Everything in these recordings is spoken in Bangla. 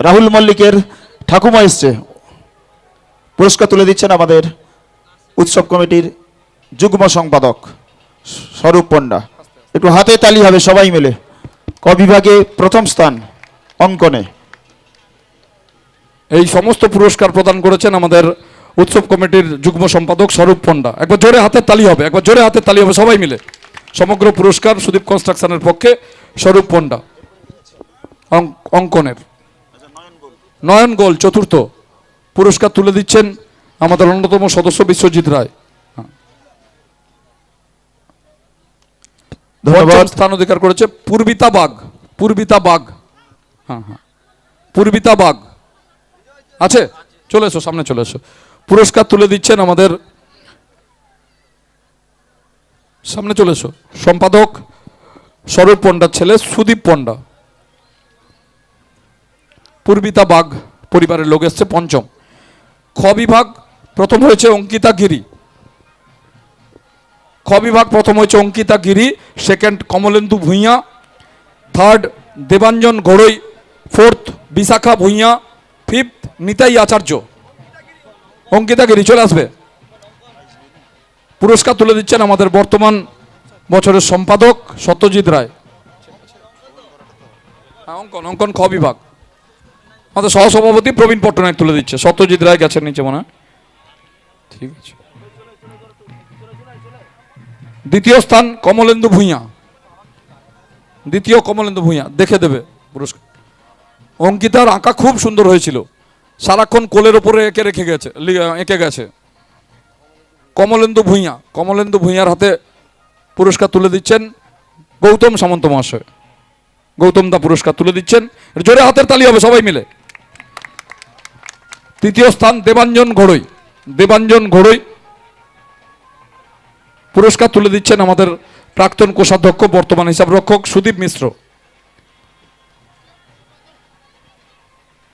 রাহুল মল্লিকের ঠাকুমা এসছে। পুরস্কার তুলে দিচ্ছেন আমাদের উৎসব কমিটির যুগ্ম সম্পাদক স্বরূপ পণ্ডা। একটু হাতে তালি হবে সবাই মিলে। ক বিভাগে প্রথম স্থান অঙ্কনে। এই সমস্ত পুরস্কার প্রদান করেছেন আমাদের উৎসব কমিটির যুগ্ম সম্পাদক স্বরূপ পণ্ডা। একবার জোরে হাতের তালি হবে, একবার জোরে হাতের তালি হবে সবাই মিলে। সমগ্র পুরস্কার সুদীপ কনস্ট্রাকশনের পক্ষে স্বরূপ পণ্ডা। অঙ্ক- অঙ্কনের। নয়ন গোল চতুর্থ। পুরস্কার তুলে দিচ্ছেন আমাদের অন্যতম সদস্য বিশ্বজিৎ রায়। ধন্যবাদ। স্থান অধিকার করেছে পূর্বিতা বাগ পূর্বিতা বাগ। হ্যাঁ হ্যাঁ। পূর্বিতা বাগ। আছে? চলে এসো সামনে চলে এসো। পুরস্কার তুলে দিচ্ছেন আমাদের সামনে চলে এসো। সম্পাদক স্বরূপ পণ্ডার ছেলে সুদীপ পণ্ডা। পূর্বিতা বাগ পরিবারের লোক এসছে পঞ্চম। খ বিভাগ প্রথম হয়েছে অঙ্কিতা গিরি। খ বিভাগ প্রথম হয়েছে অঙ্কিতা গিরি সেকেন্ড কমলেন্দু ভূঁইয়া থার্ড দেবাঞ্জন ঘোড়ই ফোর্থ বিশাখা ভূঁইয়া ফিফথ নিতাই আচার্য। অঙ্কিতা গিরি চলে আসবে। পুরস্কার তুলে দিচ্ছেন আমাদের বর্তমান বছরের সম্পাদক সত্যজিৎ রায়। হ্যাঁ, অঙ্কন অঙ্কন খ বিভাগ। আমাদের সহসভাপতি প্রবীণ পট্টনায়ক তুলে দিচ্ছে। সত্যজিৎ রায় গেছেন নিচে মনে ঠিক আছে। দ্বিতীয় স্থান কমলেন্দু ভূঁইয়া। দ্বিতীয় কমলেন্দু ভূঁইয়া দেখে দেবে পুরস্কার। অঙ্কিতার আঁকা খুব সুন্দর হয়েছিল। সারাক্ষণ কোলের ওপরে এঁকে রেখে গেছে এঁকে গেছে। কমলেন্দু ভূঁইয়া কমলেন্দু ভূঁইয়ার হাতে পুরস্কার তুলে দিচ্ছেন গৌতম সামন্ত মহাশয়। গৌতম দা পুরস্কার তুলে দিচ্ছেন। জোরে হাতের তালি হবে সবাই মিলে। তৃতীয় স্থান দেবাঞ্জন ঘোড়ই। দেবাঞ্জন ঘোড়ই পুরস্কার তুলে দিচ্ছেন আমাদের প্রাক্তন কোষাধ্যক্ষ, বর্তমান হিসাব রক্ষক সুদীপ মিশ্র।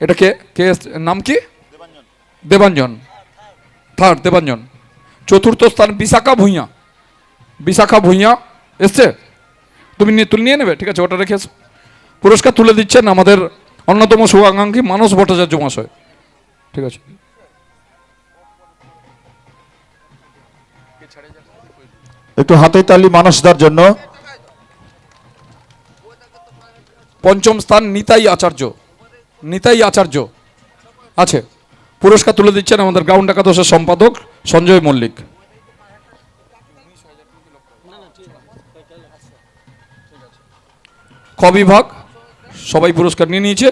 এটা কে? কে নাম কি? দেবাঞ্জন। থার্ড, দেবাঞ্জন। চতুর্থ স্থান বিশাখা ভূঁইয়া। বিশাখা ভূঁইয়া এসছে? তুমি নিয়ে তুলে নিয়ে নেবে? ঠিক আছে, ওটা রেখে। পুরস্কার তুলে দিচ্ছেন আমাদের অন্যতম শুভাকাঙ্ক্ষী মানস ভট্টাচার্য মহাশয়। ঠিক আছে। একটু হাতে তালি মানসদার জন্য। পঞ্চম স্থান নিতাই আচার্য। নিতাই আচার্য। আছে। পুরস্কার তুলে দিচ্ছেন আমাদের গ্রাউন্ড একাদশের সম্পাদক সঞ্জয় মল্লিক। খ বিভাগ? সবাই পুরস্কার নিয়ে নিয়েছে।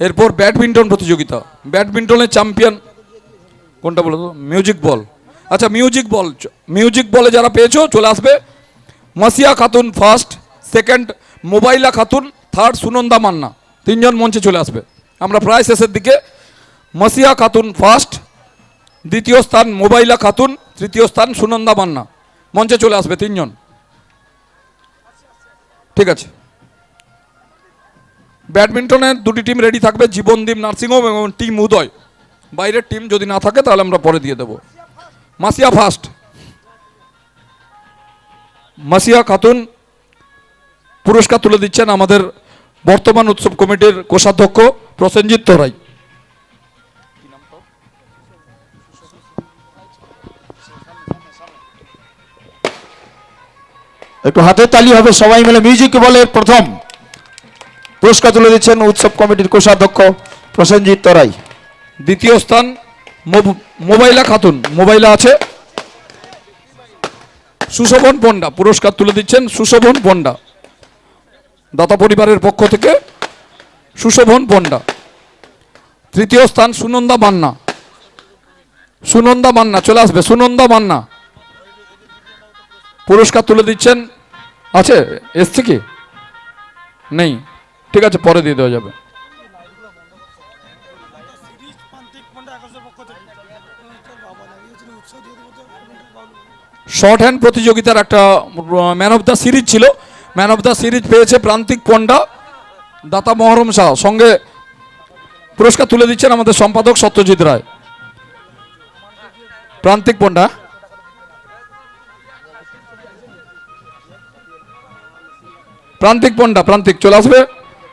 এরপর ব্যাডমিন্টন প্রতিযোগিতা। ব্যাডমিন্টনের চ্যাম্পিয়ন কোনটা বলো মিউজিক বল আচ্ছা মিউজিক বল মিউজিক বলে যারা পেয়েছ, চলে আসবে। Masiya Khatun first second Mobaila Khatun third Sunanda Manna. তিনজন মঞ্চে চলে আসবে। আমরা প্রায় শেষের দিকে। মাসিয়া খাতুন ফার্স্ট দ্বিতীয় স্থান মোবাইলা খাতুন, তৃতীয় স্থান সুনন্দা মান্না। মঞ্চে চলে আসবে তিনজন। ঠিক আছে। ব্যাডমিন্টনের দুটি টিম রেডি থাকবে, জীবনদীপ নার্সিংহোম এবং টিম উদয়। বাইরের টিম যদি না থাকে, তাহলে আমরা পরে দিয়ে দেবো। মাসিয়া ফার্স্ট মাসিয়া খাতুন পুরস্কার তুলে দিচ্ছেন আমাদের বর্তমান উৎসব কমিটির কোষাধ্যক্ষ প্রসেনজিৎ তোরাই। একটু হাতে তালি হবে, সবাই মিলে মিউজিক বলে প্রথম। পুরস্কার তুলে দিচ্ছেন উৎসব কমিটির কোষাধ্যক্ষ প্রসেনজিৎ তরাই। দ্বিতীয় স্থান মোব- মোবাইলা খাতুন। মোবাইলা আছে। সুশোভন পণ্ডা পুরস্কার তুলে দিচ্ছেন সুশোভন পণ্ডা। দাতা পরিবারের পক্ষ থেকে সুশোভন পণ্ডা। তৃতীয় স্থান সুনন্দা মান্না। সুনন্দা মান্না, চলে আসবে সুনন্দা মান্না। পুরস্কার তুলে দিচ্ছেন, আছে, এসছে কি? নেই। ঠিক আছে, পরে দিয়ে দেওয়া যাবে। শর্ট হ্যান্ড প্রতিযোগিতার একটা ম্যান অফ দ্য সিরিজ ছিল। ম্যান অফ দ্য সিরিজ পেয়েছে প্রান্তিক পণ্ডা, দাতা মহরম শাহ। সঙ্গে পুরস্কার তুলে দিচ্ছেন আমাদের সম্পাদক সত্যজিৎ রায়। প্রান্তিক পণ্ডা। প্রান্তিক পণ্ডা, প্রান্তিক, চলে আসবে।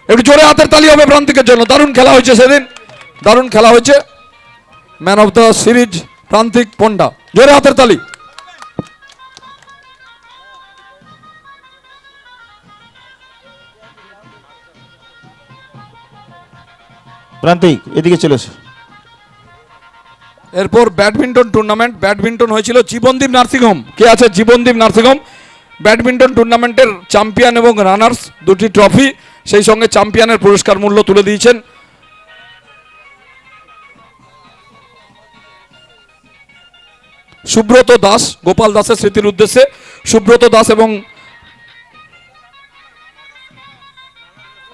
একটু জোরে হাতের তালি হবে প্রান্তিকের জন্য। দারুণ খেলা হয়েছে সেদিন। দারুণ খেলা হয়েছে। Man of the series Prantik Panda জোরে হাতের তালি। প্রান্তিক এদিকে চলে। এরপর ব্যাডমিন্টন টুর্নামেন্ট ব্যাডমিন্টন হয়েছিল জীবনদীপ নার্সিংহোম। কে আছে? Jibandeep nursing home. ব্যাডমিন্টন টুর্নামেন্টের চ্যাম্পিয়ন এবং রানার্স দুটি ট্রফি সেই সঙ্গে চ্যাম্পিয়নের পুরস্কার মূল্য তুলে দিয়েছেন। সুব্রত দাস, গোপাল দাসের স্মৃতির উদ্দেশ্যে সুব্রত দাস এবং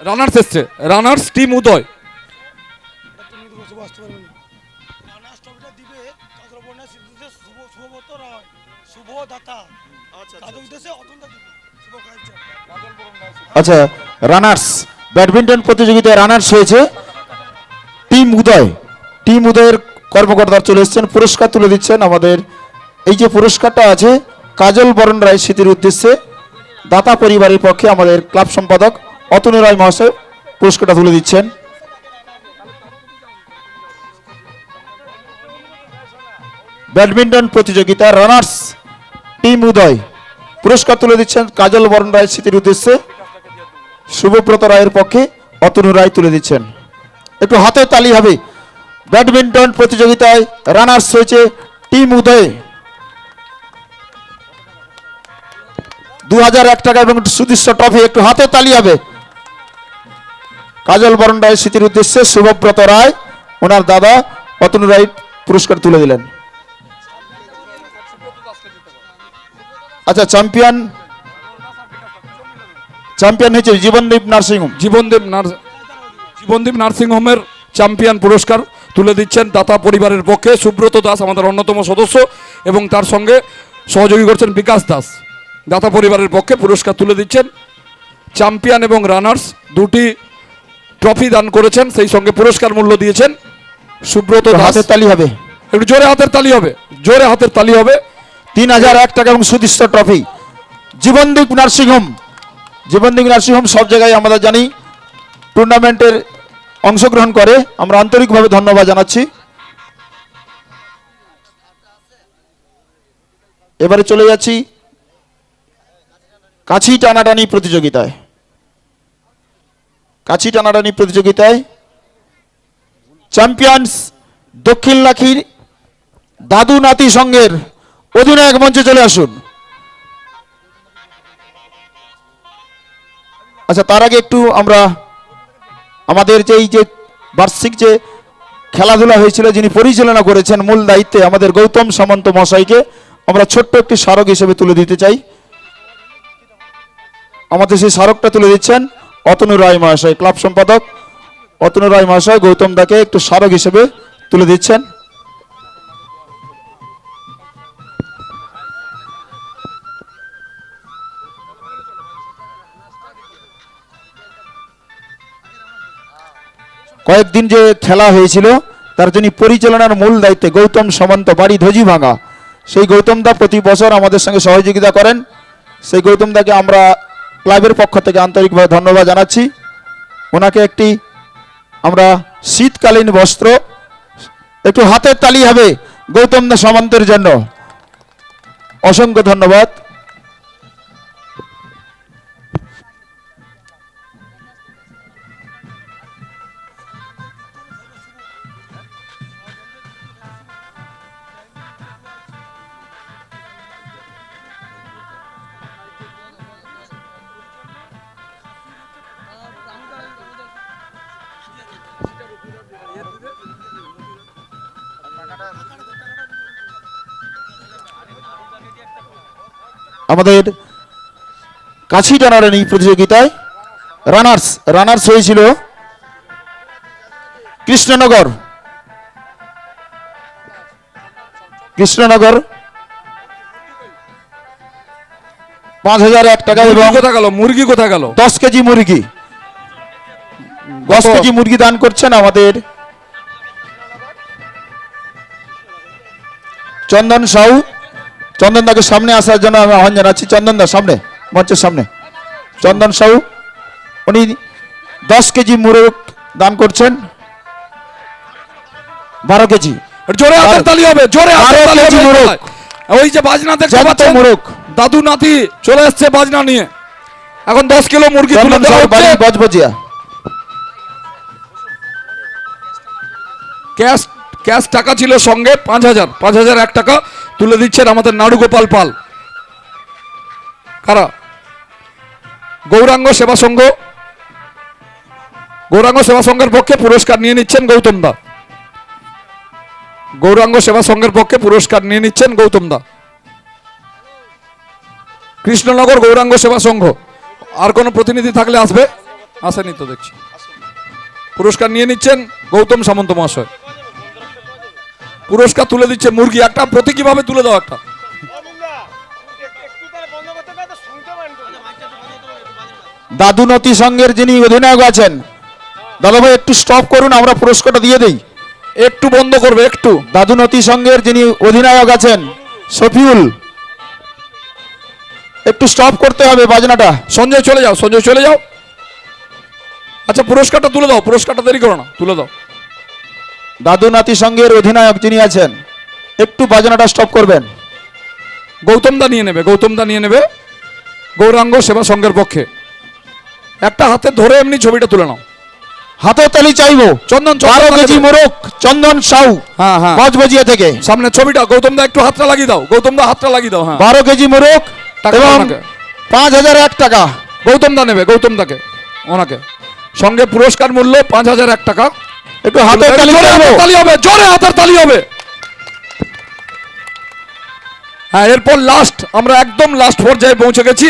রানার্স এসছে। Runners team Uday. দিবে শুভ কার্য আচ্ছা রানার্স, ব্যাডমিন্টন প্রতিযোগিতায় রানার্স হয়েছে টিম উদয়। টিম উদয়ের কর্মকর্তারা চলে এসেছেন, পুরস্কার তুলে দিচ্ছেন আমাদের। এই যে পুরস্কারটা আছে, কাজল বরণ রায় স্মৃতির উদ্দেশ্যে দাতা পরিবারের পক্ষে আমাদের ক্লাব সম্পাদক অতনু রায় মহাশয় পুরস্কারটা তুলে দিচ্ছেন। ব্যাডমিন্টন প্রতিযোগিতা রানার্স টিম উদয়। পুরস্কার তুলে দিচ্ছেন কাজল বরণ রায় স্মৃতির উদ্দেশ্যে। শুভব্রত রায়ের পক্ষে অতনু রায় তুলে দিচ্ছেন। একটু হাতে তালি হবে। ব্যাডমিন্টন প্রতিযোগিতায় রানার্স হয়েছে টিম উদয়। দু হাজার এক টাকা এবং সুদৃশ্য ট্রফি, একটু হাতে তালি হবে। কাজল বরণ রায় স্মৃতির উদ্দেশ্যে শুভব্রত রায়, ওনার দাদা অতনু রায় পুরস্কার তুলে দিলেন। আচ্ছা চ্যাম্পিয়ন চ্যাম্পিয়ন হয়েছে Jibandeep nursing home. Jibandeb nurse Jibandeep নার্সিংহোমের champion পুরস্কার তুলে দিচ্ছেন দাতা পরিবারের পক্ষে। সুব্রত দাস আমাদের অন্যতম সদস্য এবং তার সঙ্গে সহযোগী করছেন বিকাশ দাস। দাতা পরিবারের পক্ষে পুরস্কার তুলে দিচ্ছেন। চ্যাম্পিয়ন এবং রানার্স দুটি ট্রফি দান করেছেন সেই সঙ্গে পুরস্কার মূল্য দিয়েছেন। সুব্রত দাস হাতের তালি হবে। একটু জোরে হাতের তালি হবে জোরে হাতের তালি হবে। তিন হাজার এক টাকা এবং সুদৃশ্য trophy. Jibandeep nursing home. Jibandeep nursing home সব জায়গায় আমরা জানি টুর্নামেন্টের অংশগ্রহণ করে। আমরা আন্তরিকভাবে ধন্যবাদ জানাচ্ছি। এবারে চলে যাচ্ছি কাছি টানাটানি প্রতিযোগিতায়। কাছি টানাটানি প্রতিযোগিতায় চ্যাম্পিয়ন্স দক্ষিণ লাখির দাদু নাতি সঙ্গের অধিনায়ক মঞ্চে চলে আসুন। আচ্ছা তার আগে একটু আমরা আমাদের যে এই যে বার্ষিক যে খেলাধুলা হয়েছিল, যিনি পরিচালনা করেছেন মূল দায়িত্বে আমাদের গৌতম সামন্ত মশাইকে, আমরা ছোট্ট একটি স্মারক হিসেবে তুলে দিতে চাই। আমাদের সেই স্মারকটা তুলে দিচ্ছেন অতনু রায় মহাশয়, ক্লাব সম্পাদক অতনু রায় মহাশয় গৌতম দাকে একটু স্মারক হিসেবে তুলে দিচ্ছেন। কয়েকদিন যে খেলা হয়েছিল, তার জন্য পরিচালনার মূল দায়িত্বে গৌতম সামন্ত বাড়ি ধজি ভাঙা। সেই গৌতম দা প্রতি বছর আমাদের সঙ্গে সহযোগিতা করেন। সেই গৌতম দাকে আমরা ক্লাবের পক্ষ থেকে আন্তরিকভাবে ধন্যবাদ জানাচ্ছি। ওনাকে একটি আমরা শীতকালীন বস্ত্র একটু হাতের তালি হবে গৌতম দা সামন্তের জন্য। অসংখ্য ধন্যবাদ। আমাদের কাছি টানাটানি প্রতিযোগিতায় রানার্স রানার্স হয়েছিল কৃষ্ণনগর। কৃষ্ণনগর পাঁচ হাজার এক টাকা এবং কোথা গেল? মুরগি কোথা গেল? দশ কেজি মুরগি। দশ কেজি মুরগি দান করছেন আমাদের চন্দন সাউ। চন্দন দাকে সামনে আসার জন্য আমি আহ্বান জানাচ্ছি। চন্দন দা সামনে মঞ্চের সামনে। চন্দন সাউ উনি দশ কেজি মুরগ দান করছেন। বারো কেজি। জোরে হাতের তালি হবে জোরে হাতের তালি হবে। ওই যে বাজনা দেখতে পাচ্ছেন? মোরগ। দাদু নাতি চলে এসছে বাজনা নিয়ে। এখন দশ কিলো মুরগি তুলে দেওয়া হচ্ছে। বজবজিয়া। ক্যাশ ক্যাশ টাকা ছিল সঙ্গে পাঁচ হাজার পাঁচ হাজার এক টাকা। তুলে দিচ্ছেন আমাদের নাড়ু গোপাল পাল। কারা? গৌরাঙ্গ সেবা সংঘ। গৌরাঙ্গ সেবা সংঘের পক্ষে পুরস্কার নিয়ে নিচ্ছেন গৌতম দা। গৌরাঙ্গ সেবা সংঘের পক্ষে পুরস্কার নিয়ে নিচ্ছেন গৌতম দা। কৃষ্ণনগর গৌরাঙ্গ সেবা সংঘ। আর কোনো প্রতিনিধি থাকলে আসবে? আসেনি তো দেখছি। পুরস্কার নিয়ে নিচ্ছেন গৌতম সামন্ত মহাশয়। পুরস্কার তুলে দিচ্ছে মুরগি একটা প্রতীকীভাবে তুলে দাও একটা? দাদু নতি সংঘের যিনি অধিনায়ক আছেন, দাদাভাই একটু স্টপ করুন, আমরা পুরস্কারটা দিয়ে দিই। একটু বন্ধ করবে, একটু। দাদু নতি সংঘের যিনি অধিনায়ক আছেন, শফিউল। একটু স্টপ করতে হবে বাজনাটা। সঞ্জয় চলে যাও, সঞ্জয় চলে যাও। আচ্ছা পুরস্কারটা তুলে দাও, পুরস্কারটা দেরি করো না, তুলে দাও। দাদু নাতি সংঘের অধিনায়ক যিনি আছেন একটু বাজনাটা স্টপ করবেন। গৌতম দা নিয়ে নেবে গৌতম দা নিয়ে নেবে গৌরাঙ্গ সেবা সংঘের পক্ষে। একটা হাতে ধরে এমনি ছবিটা তুলে নাও। হাতে তালি চাইব। চন্দন বারো কেজি। মোরগ চন্দন সাউ। হ্যাঁ হ্যাঁ। বজবজিয়া থেকে। সামনে ছবিটা গৌতম দা একটু হাতটা লাগিয়ে দাও। গৌতম দা হাতটা লাগিয়ে দাও হ্যাঁ। বারো কেজি মোরক এবং পাঁচ হাজার এক টাকা। গৌতম দা নেবে গৌতম দাকে ওনাকে। সঙ্গে পুরস্কার মূল্য পাঁচ হাজার এক টাকা। একটু হাতে তালি হবে জোরে হাতের তালি হবে। হ্যাঁ এরপর লাস্ট আমরা একদম লাস্ট পর্যায়ে পৌঁছে গেছি।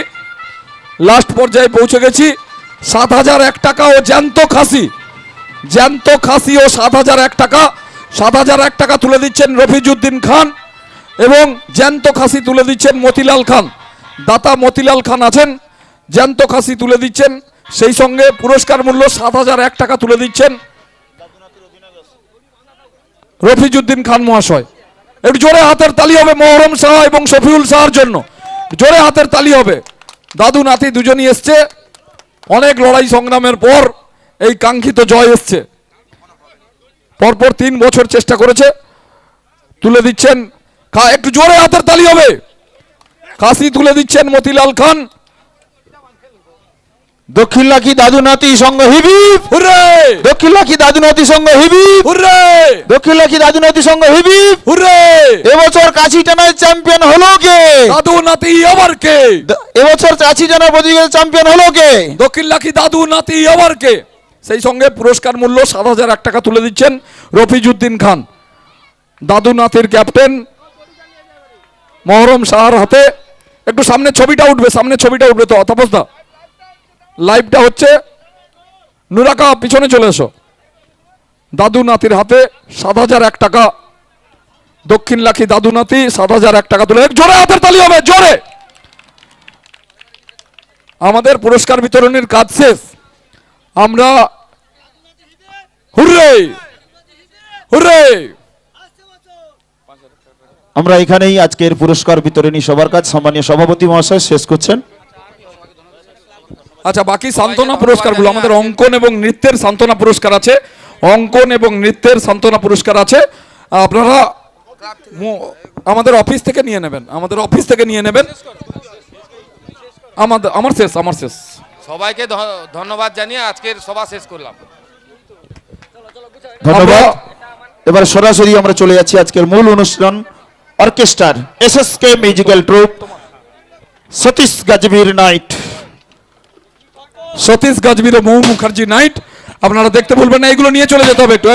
লাস্ট পর্যায়ে পৌঁছে গেছি সাত হাজার এক টাকা ও জ্যান্ত খাসি। জ্যান্ত খাসি ও সাত হাজার এক টাকা। সাত হাজার এক টাকা তুলে দিচ্ছেন রফিজউদ্দিন খান এবং জ্যান্ত খাসি তুলে দিচ্ছেন মতিলাল খান। দাতা মতিলাল খান আছেন। জ্যান্ত খাসি তুলে দিচ্ছেন সেই সঙ্গে পুরস্কার মূল্য সাত হাজার এক টাকা তুলে দিচ্ছেন। রফিজউদ্দিন খান মহাশয়। একটু জোরে হাতের তালি হবে মহরম শাহ এবং শফিউল শাহর জন্য। জোরে হাতের তালি হবে। দাদু, নাতি দুজনই এসছে। অনেক লড়াই সংগ্রামের পর এই কাঙ্ক্ষিত জয় এসছে। পরপর তিন বছর চেষ্টা করেছে। তুলে দিচ্ছেন একটু জোরে হাতের তালি হবে। কাশি তুলে দিচ্ছেন মতিলাল খান। দক্ষিণ লাখি দাদু নাতি সংঘ হিবিব হুররে! দক্ষিণ লাখি দাদু নাতি সংঘ হিবিব হুররে! দক্ষিণ লাখি দাদু নাতি সংঘ হিবিব হুররে! এবছর কাছি টানায় চ্যাম্পিয়ন হলো কে? দাদু নাতি আবার কে? এবছর কাছি টানা প্রতিযোগিতার চ্যাম্পিয়ন হলো কে? দক্ষিণ লাখি দাদু নাতি আবার কে? সেই সঙ্গে পুরস্কার মূল্য সাত হাজার এক টাকা তুলে দিচ্ছেন রফিজউদ্দিন খান। দাদু নাতির ক্যাপ্টেন মহরম শাহর হাতে। একটু সামনে ছবিটা উঠবে সামনে ছবিটা উঠবে তো তাপস দা। লাইভটা হচ্ছে নুরাকা, পিছনে চলে এসো। দাদু নাতির হাতে সাত হাজার এক টাকা। দক্ষিণ লাখি দাদু নাতি, সাত হাজার এক টাকা তুলে জোরে হাতের তালি হবে, জোরে! আমাদের পুরস্কার বিতরণের কাজ শেষ। আমরা হুররে! হুররে! আমরা এখানেই আজকের পুরস্কার বিতরণী সবার কাজ সম্মানীয় সভাপতি মহাশয় শেষ করছেন। আচ্ছা বাকি সান্ত্বনা পুরস্কারগুলো আমাদের অঙ্কন এবং নৃত্যের সান্ত্বনা পুরস্কার আছে। অঙ্কন এবং নৃত্যের সান্ত্বনা পুরস্কার আছে। আপনারা আমাদের অফিস থেকে নিয়ে নেবেন। আমাদের অফিস থেকে নিয়ে নেবেন। আমাদের আমার শেষ আমার শেষ। সবাইকে ধন্যবাদ জানিয়ে আজকের সভা শেষ করলাম। ধন্যবাদ। এবার সরাসরি আমরা চলে যাচ্ছি আজকের মূল অনুষ্ঠান অর্কেস্ট্রার S S K musical troupe Satish Gajbir night. Satish Gajbir Mou Mukherjee night, আপনারা দেখতে বলবেন না এগুলো নিয়ে চলে যেতে হবে একটু।